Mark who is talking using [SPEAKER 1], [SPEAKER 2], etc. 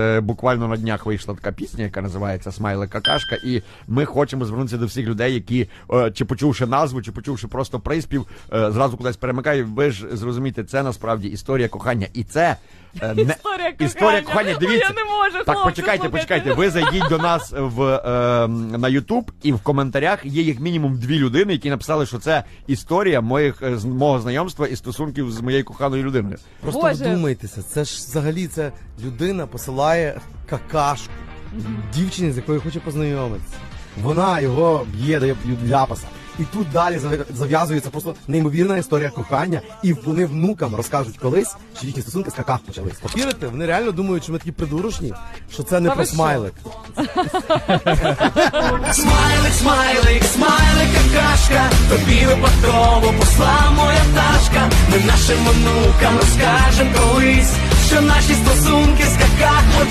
[SPEAKER 1] Е, Буквально на днях вийшла така пісня, яка називається Смайлик Какашка, і ми хочемо звернутися до всіх людей, які е, чи почувши назву, чи почувши просто приспів, е, зразу кудись перемикають. Ви ж зрозумієте, це насправді історія кохання, і це
[SPEAKER 2] Історія кохання.
[SPEAKER 1] історія кохання.
[SPEAKER 2] Ой,
[SPEAKER 1] Дивіться,
[SPEAKER 2] я не можу,
[SPEAKER 1] так
[SPEAKER 2] хлопці,
[SPEAKER 1] почекайте,
[SPEAKER 2] слухайте.
[SPEAKER 1] почекайте. Ви зайдіть до нас в е, на Ютуб, і в коментарях є як мінімум дві людини, які написали, що це історія моїх е, з мого знайомства і стосунків з моєю коханою людиною.
[SPEAKER 3] Просто
[SPEAKER 2] Боже.
[SPEAKER 3] вдумайтеся, це ж взагалі це людина посилає какашку дівчині, з якою хоче познайомитися. Вона його б'є, дає б'ють ляпаса. І тут далі зав'язується просто неймовірна історія кохання, і вони внукам розкажуть колись, що їхні стосунки з каках почались. Повірите, вони реально думають, що ми такі придурочні, що це не
[SPEAKER 2] Та
[SPEAKER 3] про смайлик.
[SPEAKER 4] Смайлик, смайлик, смайлик, какашка, тобі випадково посла моя пташка. Ми нашим онукам розкажем колись, що наші стосунки з каках